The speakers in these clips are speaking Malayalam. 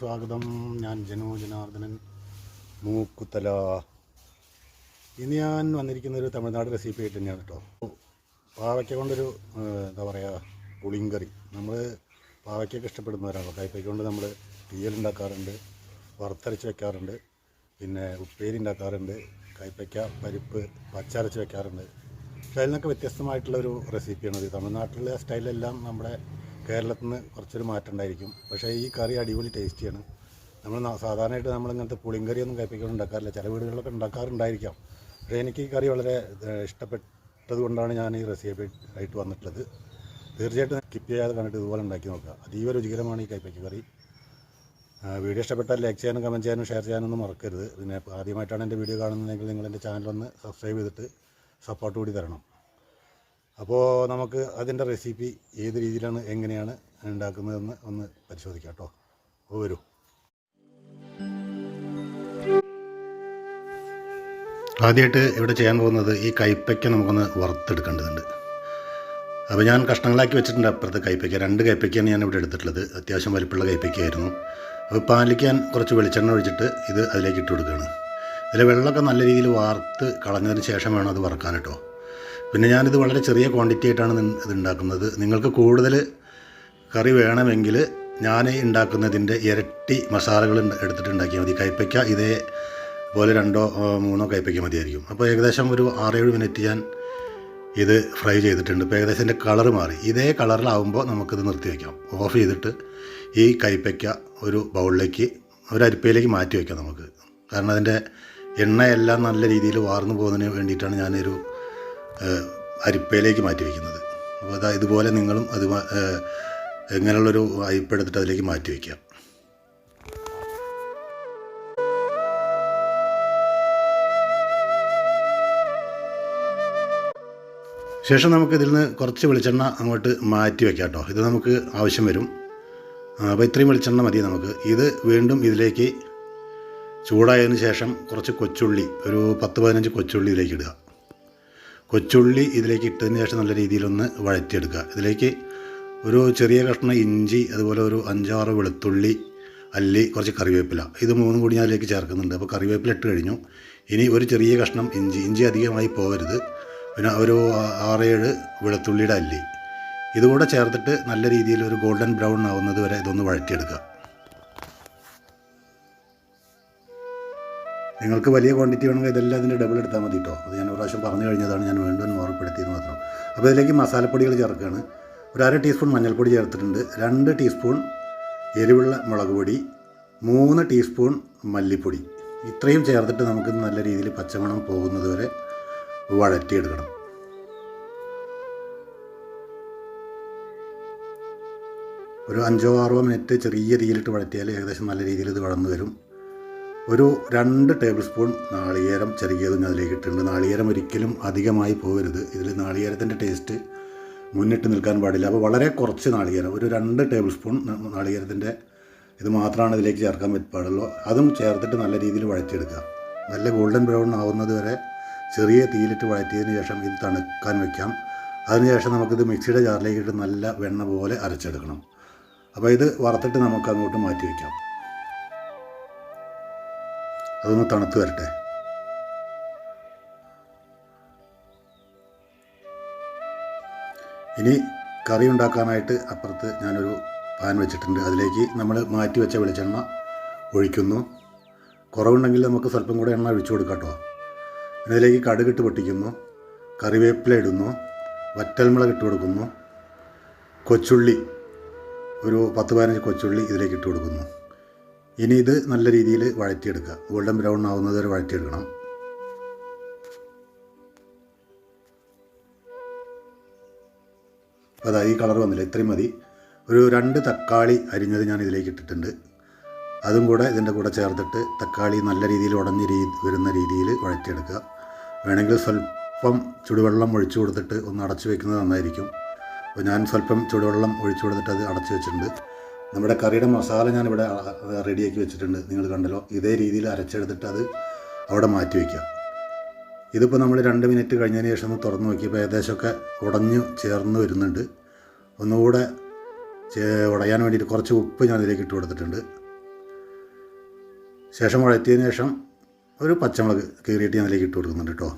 സ്വാഗതം. ഞാൻ ജനോ ജനാർദ്ദനൻ മൂക്കുത്തല. ഇന്ന് ഞാൻ വന്നിരിക്കുന്ന ഒരു തമിഴ്നാട് റെസിപ്പി ആയിട്ട് തന്നെയാണ് കേട്ടോ. പാവയ്ക്ക കൊണ്ടൊരു എന്താ പറയുക പുളിങ്കറി നമ്മൾ പാവയ്ക്കൊക്കെ ഇഷ്ടപ്പെടുന്നവരാണല്ലോ കൈപ്പയ്ക്ക കൊണ്ട് നമ്മൾ തീയലുണ്ടാക്കാറുണ്ട് വറുത്തരച്ച് വെക്കാറുണ്ട് പിന്നെ ഉപ്പേരി ഉണ്ടാക്കാറുണ്ട് കൈപ്പയ്ക്ക പരിപ്പ് പച്ചരച്ച് വെക്കാറുണ്ട്. പക്ഷേ അതിൽ നിന്നൊക്കെ വ്യത്യസ്തമായിട്ടുള്ളൊരു റെസിപ്പിയാണ് ഇത് തമിഴ്നാട്ടിലെ സ്റ്റൈലെല്ലാം നമ്മുടെ കേരളത്തിൽ നിന്ന് കുറച്ചൊരു മാറ്റം ഉണ്ടായിരിക്കും. പക്ഷേ ഈ കറി അടിപൊളി ടേസ്റ്റിയാണ്. നമ്മൾ സാധാരണയായിട്ട് നമ്മൾ ഇങ്ങനത്തെ പുളിങ്കറിയൊന്നും കയ്പ്പിക്കൊണ്ട് ഉണ്ടാക്കാറില്ല. ചില വീടുകളിലൊക്കെ ഉണ്ടാക്കാറുണ്ടായിരിക്കാം. പക്ഷേ എനിക്ക് ഈ കറി വളരെ ഇഷ്ടപ്പെട്ടത് കൊണ്ടാണ് ഞാൻ ഈ റെസിപ്പി ആയിട്ട് വന്നിട്ടുള്ളത്. തീർച്ചയായിട്ടും സ്കിപ്പ് ചെയ്യാതെ കണ്ടിട്ട് ഇതുപോലെ ഉണ്ടാക്കി നോക്കുക. അതീവ രുചികരമാണ് ഈ കയ്പ്പയ്ക്ക കറി. വീഡിയോ ഇഷ്ടപ്പെട്ടാൽ ലൈക്ക് ചെയ്യാനും കമന്റ് ചെയ്യാനും ഷെയർ ചെയ്യാനൊന്നും മറക്കരുത്. പിന്നെ ആദ്യമായിട്ടാണ് എന്റെ വീഡിയോ കാണുന്നതെങ്കിൽ നിങ്ങൾ എന്റെ ചാനലൊന്ന് സബ്സ്ക്രൈബ് ചെയ്തിട്ട് സപ്പോർട്ട് കൂടി തരണം. അപ്പോൾ നമുക്ക് അതിന്റെ റെസിപ്പി ഏത് രീതിയിലാണ് എങ്ങനെയാണ് ഉണ്ടാക്കുന്നതെന്ന് ഒന്ന് പരിശോധിക്കാം കേട്ടോ. വരൂ. ആദ്യമായിട്ട് ഇവിടെ ചെയ്യാൻ പോകുന്നത് ഈ കൈപ്പയ്ക്ക നമുക്കൊന്ന് വറുത്തെടുക്കേണ്ടതുണ്ട്. അപ്പോൾ ഞാൻ കഷ്ണങ്ങളാക്കി വെച്ചിട്ടുണ്ട് അപ്പുറത്തെ കൈപ്പയ്ക്ക. രണ്ട് കൈപ്പയ്ക്കാണ് ഞാൻ ഇവിടെ എടുത്തിട്ടുള്ളത്. അത്യാവശ്യം വലിപ്പമുള്ള കൈപ്പയ്ക്കായിരുന്നു അപ്പോൾ പാലിക്കാൻ കുറച്ച് വെളിച്ചെണ്ണ ഒഴിച്ചിട്ട് ഇത് അതിലേക്ക് ഇട്ട് കൊടുക്കുകയാണ്. ഇതിൽ വെള്ളമൊക്കെ നല്ല രീതിയിൽ വാർത്ത് കളഞ്ഞതിന് ശേഷം വേണം അത് വറക്കാൻ കേട്ടോ. പിന്നെ ഞാനിത് വളരെ ചെറിയ ക്വാണ്ടിറ്റി ആയിട്ടാണ് ഇത് ഉണ്ടാക്കുന്നത് നിങ്ങൾക്ക് കൂടുതൽ കറി വേണമെങ്കിൽ ഞാൻ ഉണ്ടാക്കുന്നതിന്റെ ഇരട്ടി മസാലകൾ ഉണ്ട്- എടുത്തിട്ട് ഉണ്ടാക്കിയാൽ മതി. കൈപ്പയ്ക്ക ഇതേപോലെ രണ്ടോ ആ, മൂന്നോ കൈപ്പയ്ക്ക മതിയായിരിക്കും. അപ്പോൾ ഏകദേശം ഒരു ആറേഴ് മിനിറ്റ് ഞാൻ ഇത് ഫ്രൈ ചെയ്തിട്ടുണ്ട്. ഇപ്പോൾ ഏകദേശം എന്റെ കളറ് മാറി. ഇതേ കളറിലാവുമ്പോൾ നമുക്കിത് നിർത്തി വയ്ക്കാം ഓഫ് ചെയ്തിട്ട് ഈ കൈപ്പയ്ക്ക ഒരു ബൗളിലേക്ക് ഒരു അരിപ്പയിലേക്ക് മാറ്റി വയ്ക്കാം നമുക്ക്. കാരണം അതിന്റെ എണ്ണയെല്ലാം നല്ല രീതിയിൽ വാർന്നു പോകുന്നതിന് വേണ്ടിയിട്ടാണ് ഞാനൊരു അരിപ്പയിലേക്ക് മാറ്റി വയ്ക്കുന്നത് അപ്പോൾ അതാ ഇതുപോലെ നിങ്ങളും അത് എങ്ങനെയുള്ളൊരു അരിപ്പ എടുത്തിട്ട് അതിലേക്ക് മാറ്റി വയ്ക്കാം ശേഷം നമുക്ക് ഇതിൽ നിന്ന് കുറച്ച് വെളിച്ചെണ്ണ അങ്ങോട്ട് മാറ്റി വയ്ക്കാം കേട്ടോ. ഇത് നമുക്ക് ആവശ്യം വരും. അപ്പോൾ ഇത്രയും വെളിച്ചെണ്ണ മതി നമുക്ക്. ഇത് വീണ്ടും ഇതിലേക്ക് ചൂടായതിന് ശേഷം കുറച്ച് കൊച്ചുള്ളി ഒരു പത്ത് പതിനഞ്ച് കൊച്ചുള്ളി ഇതിലേക്ക് ഇടുക. കൊച്ചുള്ളി ഇതിലേക്ക് ഇട്ടതിന് ശേഷം നല്ല രീതിയിലൊന്ന് വഴറ്റിയെടുക്കുക. ഇതിലേക്ക് ഒരു ചെറിയ കഷ്ണം ഇഞ്ചി അതുപോലെ ഒരു അഞ്ചാറ് വെളുത്തുള്ളി അല്ലി കുറച്ച് കറിവേപ്പില. ഇത് മൂന്നും കൂടി ഞാൻ അതിലേക്ക് ചേർക്കുന്നുണ്ട്. അപ്പോൾ കറിവേപ്പില ഇട്ട് കഴിഞ്ഞു. ഇനി ഒരു ചെറിയ കഷ്ണം ഇഞ്ചി. ഇഞ്ചി അധികമായി പോകരുത്. പിന്നെ ഒരു ആറേഴ് വെളുത്തുള്ളിയുടെ അല്ലി. ഇതുകൂടെ ചേർത്തിട്ട് നല്ല രീതിയിൽ ഒരു ഗോൾഡൻ ബ്രൗൺ ആവുന്നത് വരെ ഇതൊന്ന് വഴറ്റിയെടുക്കുക. നിങ്ങൾക്ക് വലിയ ക്വാണ്ടിറ്റി വേണമെങ്കിൽ ഇതെല്ലാം അതിന്റെ ഡബിൾ എടുത്താൽ മതി കേട്ടോ അത് ഞാൻ ഒരു പ്രാവശ്യം പറഞ്ഞു കഴിഞ്ഞതാണ് ഞാൻ വീണ്ടും ഓർമ്മപ്പെടുത്തിയത് മാത്രം. അപ്പോൾ ഇതിലേക്ക് മസാലപ്പൊടികൾ ചേർക്കുകയാണ്. ഒരു അര ടീസ്പൂൺ മഞ്ഞൾപ്പൊടി ചേർത്തിട്ടുണ്ട്. രണ്ട് ടീസ്പൂൺ എരിവുള്ള മുളക് പൊടി. മൂന്ന് ടീസ്പൂൺ മല്ലിപ്പൊടി. ഇത്രയും ചേർത്തിട്ട് നമുക്ക് നല്ല രീതിയിൽ പച്ചമണം പോകുന്നത് വരെ വഴറ്റിയെടുക്കണം. ഒരു അഞ്ചോ ആറോ മിനിറ്റ് ചെറിയ രീതിയിലിട്ട് വഴറ്റിയാൽ ഏകദേശം നല്ല രീതിയിൽ ഇത് വഴന്നു വരും. ഒരു രണ്ട് ടേബിൾ സ്പൂൺ നാളികേരം ചെറുകിയതും അതിലേക്ക് ഇട്ടിട്ടുണ്ട്. നാളികേരം ഒരിക്കലും അധികമായി പോകരുത്. ഇതിൽ നാളികേരത്തിന്റെ ടേസ്റ്റ് മുന്നിട്ട് നിൽക്കാൻ പാടില്ല. അപ്പോൾ വളരെ കുറച്ച് നാളികേരം ഒരു രണ്ട് ടേബിൾ സ്പൂൺ നാളികേരത്തിന്റെ ഇത് മാത്രമാണ് ഇതിലേക്ക് ചേർക്കാൻ പറ്റുള്ളൂ അതും ചേർത്തിട്ട് നല്ല രീതിയിൽ വഴറ്റിയെടുക്കുക. നല്ല ഗോൾഡൻ ബ്രൗൺ ആവുന്നത് വരെ ചെറിയ തീയിലിട്ട് വഴറ്റിയതിന് ശേഷം ഇത് തണുക്കാൻ വെക്കാം. അതിനുശേഷം നമുക്കിത് മിക്സിയുടെ ജാറിലേക്ക് ഇട്ട് നല്ല വെണ്ണ പോലെ അരച്ചെടുക്കണം. അപ്പോൾ ഇത് വറുത്തിട്ട് നമുക്ക് അങ്ങോട്ട് മാറ്റി വയ്ക്കാം അതൊന്ന് തണുത്ത് വരട്ടെ. ഇനി കറി ഉണ്ടാക്കാനായിട്ട് അപ്പുറത്ത് ഞാനൊരു പാൻ വെച്ചിട്ടുണ്ട്. അതിലേക്ക് നമ്മൾ മാറ്റി വെച്ച വെളിച്ചെണ്ണ ഒഴിക്കുന്നു. കുറവുണ്ടെങ്കിൽ നമുക്ക് സ്വല്പം കൂടെ എണ്ണ ഒഴിച്ചു കൊടുക്കാം കേട്ടോ. അതിലേക്ക് കടുകിട്ട് പൊട്ടിക്കുന്നു. കറിവേപ്പില ഇടുന്നു. വറ്റൽമുളക് ഇട്ട് കൊടുക്കുന്നു. കൊച്ചുള്ളി ഒരു പത്ത് പതിനഞ്ച് കൊച്ചുള്ളി ഇതിലേക്ക് ഇട്ട് കൊടുക്കുന്നു. ഇനി ഇത് നല്ല രീതിയിൽ വഴറ്റിയെടുക്കുക. ഗോൾഡൻ ബ്രൗൺ ആവുന്നത് വരെ വഴറ്റിയെടുക്കണം. അപ്പോൾ അതാ ഈ കളർ വന്നില്ല? ഇത്രയും മതി. ഒരു രണ്ട് തക്കാളി അരിഞ്ഞത് ഞാൻ ഇതിലേക്ക് ഇട്ടിട്ടുണ്ട്. അതും കൂടെ ഇതിന്റെ കൂടെ ചേർത്തിട്ട് തക്കാളി നല്ല രീതിയിൽ ഉടഞ്ഞ് രീ വരുന്ന രീതിയിൽ വഴറ്റിയെടുക്കുക. വേണമെങ്കിൽ സ്വല്പം ചുടുവെള്ളം ഒഴിച്ചു കൊടുത്തിട്ട് ഒന്ന് അടച്ചു വെക്കുന്നത് നന്നായിരിക്കും. അപ്പോൾ ഞാൻ സ്വല്പം ചുടുവെള്ളം ഒഴിച്ചു കൊടുത്തിട്ട് അത് അടച്ചു വെച്ചിട്ടുണ്ട്. നമ്മുടെ കറിയുടെ മസാല ഞാനിവിടെ റെഡിയാക്കി വെച്ചിട്ടുണ്ട്. നിങ്ങൾ കണ്ടല്ലോ ഇതേ രീതിയിൽ അരച്ചെടുത്തിട്ട് അത് അവിടെ മാറ്റി വയ്ക്കുക ഇതിപ്പോൾ നമ്മൾ രണ്ട് മിനിറ്റ് കഴിഞ്ഞതിന് ശേഷം ഒന്ന് തുറന്ന് നോക്കിയപ്പോൾ ഏകദേശമൊക്കെ ഉടഞ്ഞു ചേർന്ന് വരുന്നുണ്ട്. ഒന്നുകൂടെ ഉടയാൻ വേണ്ടിയിട്ട് കുറച്ച് ഉപ്പ് ഞാൻ ഇതിലേക്ക് ഇട്ട് കൊടുത്തിട്ടുണ്ട്. ശേഷം വഴറ്റിയതിന് ശേഷം ഒരു പച്ചമുളക് കീറിയിട്ട് ഞാൻ അതിലേക്ക് ഇട്ട് കൊടുക്കുന്നുണ്ട് കേട്ടോ.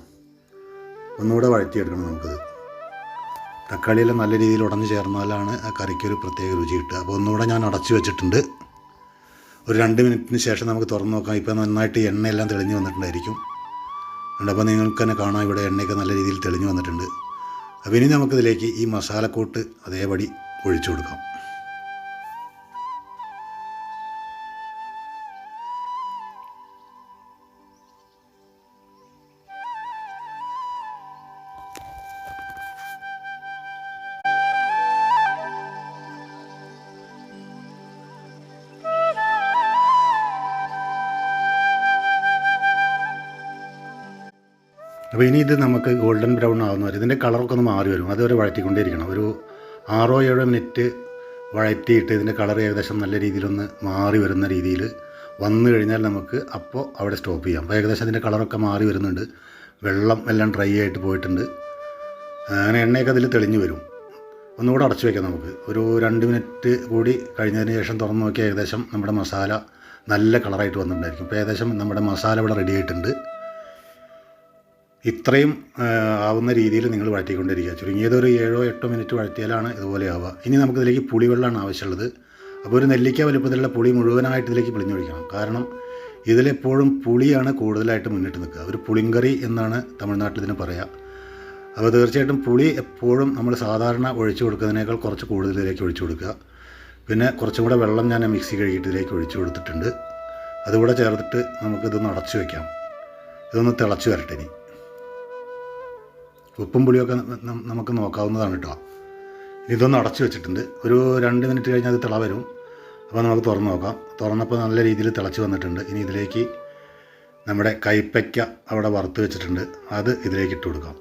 ഒന്നുകൂടെ വഴറ്റിയെടുക്കണം നമുക്കത്. തക്കാളിയെല്ലാം നല്ല രീതിയിൽ ഉടഞ്ഞു ചേർന്നാലാണ് ആ കറിക്ക് ഒരു പ്രത്യേക രുചി കിട്ടുക. അപ്പോൾ ഒന്നുകൂടെ ഞാൻ അടച്ചു വെച്ചിട്ടുണ്ട്. ഒരു രണ്ട് മിനിറ്റിന് ശേഷം നമുക്ക് തുറന്ന് നോക്കാം. ഇപ്പോൾ നന്നായിട്ട് എണ്ണയെല്ലാം തെളിഞ്ഞു വന്നിട്ടുണ്ടായിരിക്കും. അപ്പോൾ നിങ്ങൾക്ക് തന്നെ കാണാം ഇവിടെ എണ്ണയൊക്കെ നല്ല രീതിയിൽ തെളിഞ്ഞു വന്നിട്ടുണ്ട്. അപ്പോൾ ഇനി നമുക്കിതിലേക്ക് ഈ മസാലക്കൂട്ട് അതേപടി ഒഴിച്ചു കൊടുക്കാം. അപ്പോൾ ഇനി ഇത് നമുക്ക് ഗോൾഡൻ ബ്രൗൺ ആവുന്ന വരെ ഇതിന്റെ കളറൊക്കെ ഒന്ന് മാറി വരും. അതുവരെ വഴറ്റിക്കൊണ്ടേയിരിക്കണം. ഒരു ആറോ ഏഴോ മിനിറ്റ് വഴറ്റിയിട്ട് ഇതിന്റെ കളർ ഏകദേശം നല്ല രീതിയിലൊന്ന് മാറി വരുന്ന രീതിയിൽ വന്നു കഴിഞ്ഞാൽ നമുക്ക് അപ്പോൾ അവിടെ സ്റ്റോപ്പ് ചെയ്യാം. അപ്പോൾ ഏകദേശം അതിന്റെ കളറൊക്കെ മാറി വരുന്നുണ്ട്. വെള്ളം എല്ലാം ഡ്രൈ ആയിട്ട് പോയിട്ടുണ്ട്. അങ്ങനെ എണ്ണയൊക്കെ അതിൽ തെളിഞ്ഞു വരും. ഒന്നുകൂടെ അടച്ചു വയ്ക്കാം നമുക്ക്. ഒരു രണ്ട് മിനിറ്റ് കൂടി കഴിഞ്ഞതിന് ശേഷം തുറന്നു നോക്കിയാൽ ഏകദേശം നമ്മുടെ മസാല നല്ല കളറായിട്ട് വന്നിട്ടുണ്ടായിരിക്കും. ഇപ്പോൾ ഏകദേശം നമ്മുടെ മസാല ഇവിടെ റെഡി ആയിട്ടുണ്ട്. ഇത്രയും ആവുന്ന രീതിയിൽ നിങ്ങൾ വഴറ്റിക്കൊണ്ടിരിക്കുക. ചുരുങ്ങിയത് ഒരു ഏഴോ എട്ടോ മിനിറ്റ് വഴറ്റിയാലാണ് ഇതുപോലെ ആവുക. ഇനി നമുക്കിതിലേക്ക് പുളിവെള്ളമാണ് ആവശ്യമുള്ളത്. അപ്പോൾ ഒരു നെല്ലിക്ക വലുപ്പത്തിലുള്ള പുളി മുഴുവനായിട്ട് ഇതിലേക്ക് പിളിഞ്ഞൊഴിക്കണം കാരണം ഇതിലെപ്പോഴും പുളിയാണ് കൂടുതലായിട്ട് മുന്നിട്ട് നിൽക്കുക. ഒരു പുളിങ്കറി എന്നാണ് തമിഴ്നാട്ടിൽ ഇതിന് പറയുക അപ്പോൾ തീർച്ചയായിട്ടും പുളി എപ്പോഴും നമ്മൾ സാധാരണ ഒഴിച്ചു കൊടുക്കുന്നതിനേക്കാൾ കുറച്ച് കൂടുതൽ ഇതിലേക്ക് ഒഴിച്ചു കൊടുക്കുക. പിന്നെ കുറച്ചും കൂടെ വെള്ളം ഞാൻ മിക്സി കഴുകിയിട്ട് ഇതിലേക്ക് ഒഴിച്ചു കൊടുത്തിട്ടുണ്ട്. അതുകൂടെ ചേർത്തിട്ട് നമുക്കിതൊന്ന് അടച്ചു വയ്ക്കാം ഇതൊന്ന് തിളച്ചു വരട്ടെ ഇനി. ഉപ്പും പുളിയൊക്കെ നമുക്ക് നോക്കാവുന്നതാണ് കേട്ടോ. ഇതൊന്ന് അടച്ചു വെച്ചിട്ടുണ്ട്. ഒരു രണ്ട് മിനിറ്റ് കഴിഞ്ഞാൽ അത് തിള വരും. അപ്പോൾ നമുക്ക് തുറന്ന് നോക്കാം. തുറന്നപ്പോൾ നല്ല രീതിയിൽ തിളച്ച് വന്നിട്ടുണ്ട്. ഇനി ഇതിലേക്ക് നമ്മുടെ കൈപ്പയ്ക്ക അവിടെ വറുത്ത് വെച്ചിട്ടുണ്ട്. അത് ഇതിലേക്ക് ഇട്ട് കൊടുക്കാം.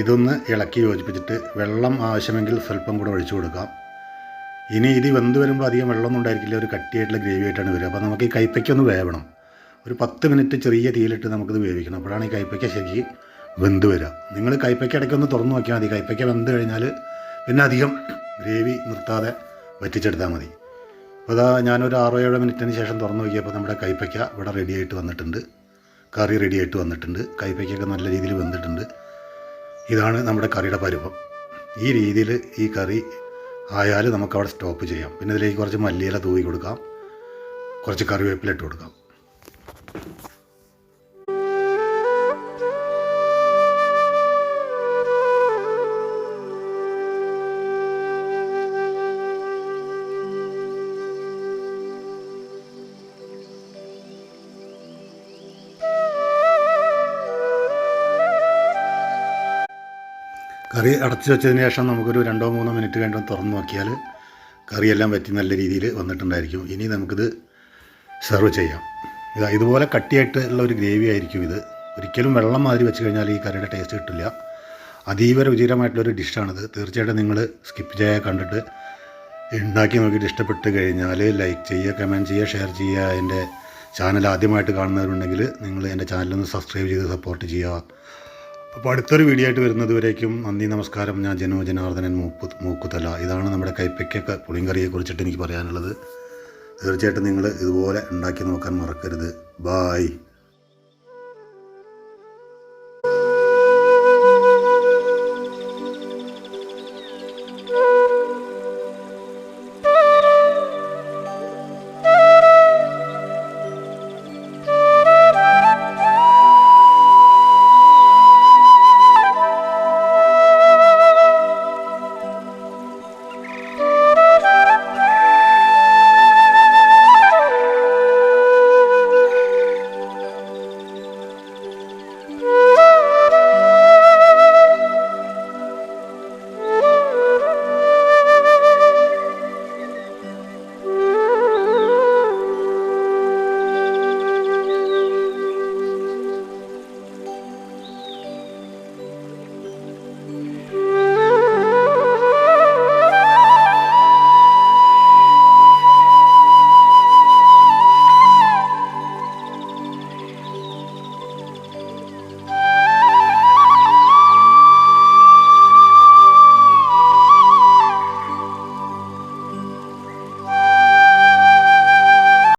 ഇതൊന്ന് ഇളക്കി യോജിപ്പിച്ചിട്ട് വെള്ളം ആവശ്യമെങ്കിൽ സ്വല്പം കൂടെ ഒഴിച്ചു കൊടുക്കാം. ഇനി ഇത് വെന്ത് വരുമ്പോൾ അധികം വെള്ളമൊന്നും ഉണ്ടായിരിക്കില്ല. ഒരു കട്ടിയായിട്ടുള്ള ഗ്രേവി ആയിട്ടാണ് വരിക. അപ്പോൾ നമുക്ക് ഈ കൈപ്പയ്ക്കൊന്ന് വേവണം. ഒരു പത്ത് മിനിറ്റ് ചെറിയ തീയിലിട്ട് നമുക്കിത് വേവിക്കണം. അപ്പോഴാണ് ഈ കൈപ്പയ്ക്ക ശരി വെന്ത് വരിക. നിങ്ങൾ കൈപ്പയ്ക്ക ഇടയ്ക്ക് ഒന്ന് തുറന്ന് നോക്കിയാൽ മതി. കൈപ്പയ്ക്ക വെന്ത് കഴിഞ്ഞാൽ പിന്നെ അധികം ഗ്രേവി നിർത്താതെ വറ്റിച്ചെടുത്താൽ മതി. അപ്പോൾ അതാ ഞാനൊരു ആറോ ഏഴോ മിനിറ്റിന് ശേഷം തുറന്നു നോക്കിയപ്പോൾ നമ്മുടെ കൈപ്പയ്ക്ക ഇവിടെ റെഡിയായിട്ട് വന്നിട്ടുണ്ട്. കറി റെഡിയായിട്ട് വന്നിട്ടുണ്ട്. കൈപ്പയ്ക്കൊക്കെ നല്ല രീതിയിൽ വെന്തിട്ടുണ്ട്. ഇതാണ് നമ്മുടെ കറിയുടെ പരുവം. ഈ രീതിയിൽ ഈ കറി ആയാൽ നമുക്കവിടെ സ്റ്റോപ്പ് ചെയ്യാം. പിന്നെ ഇതിലേക്ക് കുറച്ച് മല്ലിയില തൂവി കൊടുക്കാം. കുറച്ച് കറിവേപ്പില ഇട്ട് കൊടുക്കാം. കറി അടച്ചു വെച്ചതിന് ശേഷം നമുക്കൊരു രണ്ടോ മൂന്നോ മിനിറ്റ് കഴിഞ്ഞ് തുറന്ന് നോക്കിയാൽ കറിയെല്ലാം വറ്റി നല്ല രീതിയിൽ വന്നിട്ടുണ്ടായിരിക്കും. ഇനി നമുക്കിത് സെർവ് ചെയ്യാം. ഇതാ ഇതുപോലെ കട്ടിയായിട്ടുള്ള ഒരു ഗ്രേവി ആയിരിക്കും ഇത്. ഒരിക്കലും വെള്ളം മാതിരി വെച്ച് കഴിഞ്ഞാൽ ഈ കറിയുടെ ടേസ്റ്റ് കിട്ടില്ല. അതീവ രുചികരമായിട്ടുള്ളൊരു ഡിഷാണിത്. തീർച്ചയായിട്ടും നിങ്ങൾ സ്കിപ്പ് ചെയ്യാൻ കണ്ടിട്ട് ഉണ്ടാക്കി നോക്കിയിട്ട് ഇഷ്ടപ്പെട്ട് കഴിഞ്ഞാൽ ലൈക്ക് ചെയ്യുക കമന്റ് ചെയ്യുക ഷെയർ ചെയ്യുക. എന്റെ ചാനൽ ആദ്യമായിട്ട് കാണുന്നവരുണ്ടെങ്കിൽ നിങ്ങൾ എന്റെ ചാനലൊന്ന് സബ്സ്ക്രൈബ് ചെയ്ത് സപ്പോർട്ട് ചെയ്യുക. അപ്പോൾ അടുത്തൊരു വീഡിയോ ആയിട്ട് വരുന്നത് വരേക്കും. നന്ദി നമസ്കാരം. ഞാൻ ജനോ ജനാർദ്ദനൻ മൂക്കുതല ഇതാണ് നമ്മുടെ കൈപ്പയ്ക്കൊക്കെ പുളിങ്കറിയെ കുറിച്ചിട്ട് എനിക്ക് പറയാനുള്ളത്. തീർച്ചയായിട്ടും നിങ്ങൾ ഇതുപോലെ ഉണ്ടാക്കി നോക്കാൻ മറക്കരുത്. ബായ്